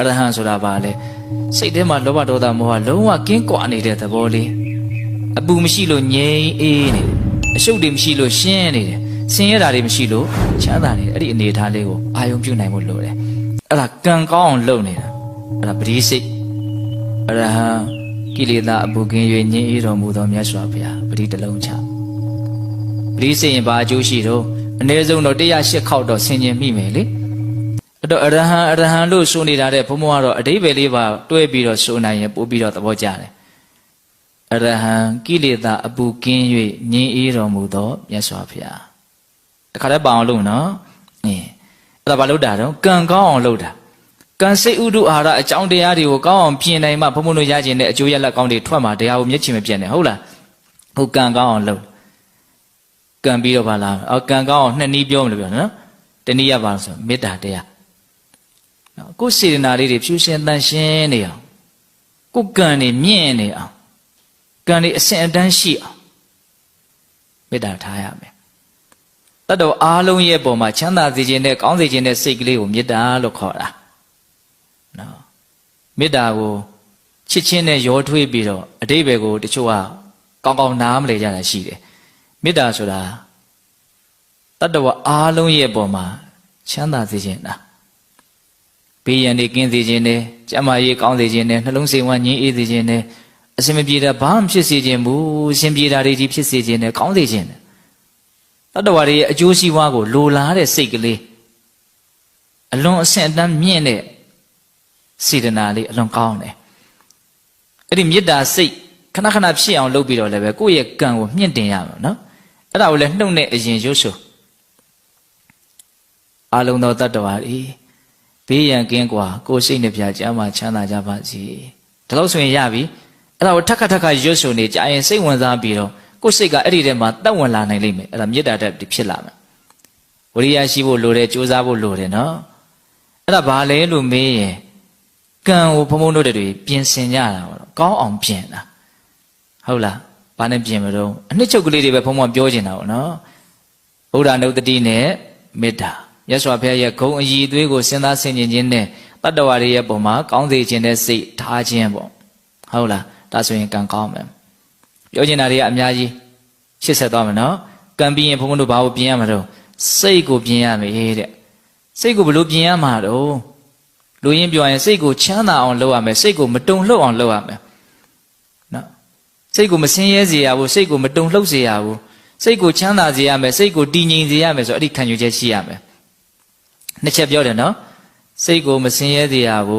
အရဟံဆိုတာဘာလဲစိတ်ထဲမှာလောဘဒေါသမောဟလုံးဝကင်းကွာနေတဲ့သဘောလေးအပူမရှိလို့ငြိမ်အေးနေတယ်အရှုပ်တွေမရှိလို့ရှင်းနေတယ်ဆင်းရဲတာတွေမရှိလို့ချမ်းသာနေတယ်အဲ့ဒီအနေအထားလေးကိုအာယုံပြုနိုင်ဖို့လိုတယ်အဲ့ဒါကံကောင်းအောင်လုပ်နေတာအဲ့ဒါပရိစိတ်အရဟံကိလေသာအပူကင်း၍ငြိမ်အေးတော်မူသောမြတ်စွာဘုရားပရိတလုံးချပရိစိတ်ရင်ဘာအကျိုးရှိတော့အနည်းဆုံးတော့108ခေါက်တော့ဆင်ခြင်မိမယ်လေ အဲ့တော့အရဟံအရဟံလို့ဆိုနေတာတဲ့ဘုံဘုံကတော့အတိပ္ပယ်လေးပါတွဲပြီးတော့ဆိုနိုင်ရင်ပို့ပြီးတော့သဘောကျတယ်အရဟံကိလေသာအပူကင်း၍ငြိမ်အေးတော်မူသောမြတ်စွာဘုရားတခါတည်းပအောင်လို့နော်အင်းအဲ့ဒါဘာလို့တာတော့ကံကောင်းအောင်လုပ်တာကံစိတ်ဥဒုအာဟာရအကြောင်းတရားတွေကိုကောင်းအောင်ပြင်နိုင်မှဘုံဘုံတို့ရကျင်တဲ့အကျိုးရလဒ်ကောင်းတွေထွက်မှာတရားကိုမျက်ချင်မပြတ်နဲ့ဟုတ်လားဟုတ်ကံကောင်းအောင်လုပ်ကံပြီးတော့ဗာလားအော်ကံကောင်းအောင်နှစ်နည်းပြောမလို့ပြောနော်တနည်းရပါဆိုမေတ္တာတရား နော်ကိုယ်စေတနာလေးတွေဖြူရှင်တန်ရှင်းနေအောင်ကိုယ်ကံတွေမြင့်နေအောင်ကံတွေအစဉ်အတန်းရှိအောင်မေတ္တာထားရမယ်တတ်တော်အားလုံးရဲ့ပုံမှာချမ်းသာစေခြင်းနဲ့ကောင်းစေခြင်းနဲ့စိတ်ကလေးကိုမေတ္တာလို့ခေါ်တာနော်မေတ္တာကိုချစ်ချင်းနဲ့ရောထွေးပြီးတော့အတိဘယ်ကိုတချို့ကကောင်းကောင်းနားမလဲကြတာရှိတယ်မေတ္တာဆိုတာတတ္တဝအားလုံးရဲ့ပုံမှာချမ်းသာစေခြင်းလား ဘေးရန်တွေကင်းစေခြင်းနဲ့ကျမ်းမာရေးကောင်းစေခြင်းနဲ့နှလုံးစိမ်ဝမ်းငြိမ်းအေးစေခြင်းနဲ့အစင်မပြေတာဘာမှဖြစ်စေခြင်းဘူးအစင်ပြေတာတွေဒီဖြစ်စေခြင်းနဲ့ကောင်းစေခြင်းနဲ့တတ္တဝါတွေရဲ့အကျိုးစီးပွားကိုလိုလားတဲ့စိတ်ကလေးအလွန်အဆင့်အတန်းမြင့်တဲ့စေတနာလေးအလွန်ကောင်းတယ်အဲ့ဒီမေတ္တာစိတ်ခဏခဏဖြစ်အောင်လုပ်ပြီးတော့လည်းပဲကိုယ့်ရဲ့ကံကိုမြင့်တင်ရမှာနော်အဲ့ဒါကိုလည်းနှုတ်နဲ့အရင်ရွတ်ဆိုအာလုံသောတတ္တဝါတွေ ဘေးရန်ကင်းကွာကိုယ်စိတ်နှပြကြမှာချမ်းသာကြပါစေဒါလို့ဆိုရင်ရပြီအဲ့ဒါကိုထက်ခါထက်ခါရွတ်ဆိုနေကြရင်စိတ်ဝင်စားပြီးတော့ကိုယ်စိတ်ကအဲ့ဒီထဲမှာတက်ဝင်လာနိုင်လိမ့်မယ်အဲ့ဒါမေတ္တာဓာတ်ဖြစ်လာမယ်ဝိရိယရှိဖို့လိုတယ်ကြိုးစားဖို့လိုတယ်နော်အဲ့ဒါဘာလဲလို့မေးရင်ကံကိုဘုံဘုံတို့တွေပြင်ဆင်ကြတာပေါ့ကောင်းအောင်ပြင်တာဟုတ်လားဘာနဲ့ပြင်မလို့အနှစ်ချုပ်ကလေးတွေပဲဘုံဘုံပြောနေတာပေါ့နော်ဘုရားနှုတ်တတိနဲ့မေတ္တာ ရသော်ဘုရားရဲ့ဂုံအည်သွေးကိုစဉ်းစားဆင်ခြင်ခြင်းနဲ့တတ္တဝါတွေရဲ့ပုံမှာကောင်းစေခြင်းနဲ့စိတ်ထားခြင်းပေါ့ဟုတ်လားဒါဆိုရင်ကံကောင်းမယ်ပြောချင်တာတွေကအများကြီးရှစ်ဆက်သွားမယ်နော်ကံပြီးရင်ဘုံဘုံတို့ဘာကိုပြင်ရမှာတော့စိတ်ကိုပြင်ရမယ်တဲ့စိတ်ကိုဘယ်လိုပြင်ရမှာတော့လူရင်းပြောရင်စိတ်ကိုချမ်းသာအောင်လုပ်ရမယ်စိတ်ကိုမတုန်လှုပ်အောင်လုပ်ရမယ်နော်စိတ်ကိုမဆင်းရဲစေရဘူးစိတ်ကိုမတုန်လှုပ်စေရဘူးစိတ်ကိုချမ်းသာစေရမယ်စိတ်ကိုတည်ငြိမ်စေရမယ်ဆိုအဲ့ဒီခံယူချက်ရှိရမယ် နှစ်ချက်ပြောတယ်နော်စိတ်ကိုမဆင်းရဲစေရဘူး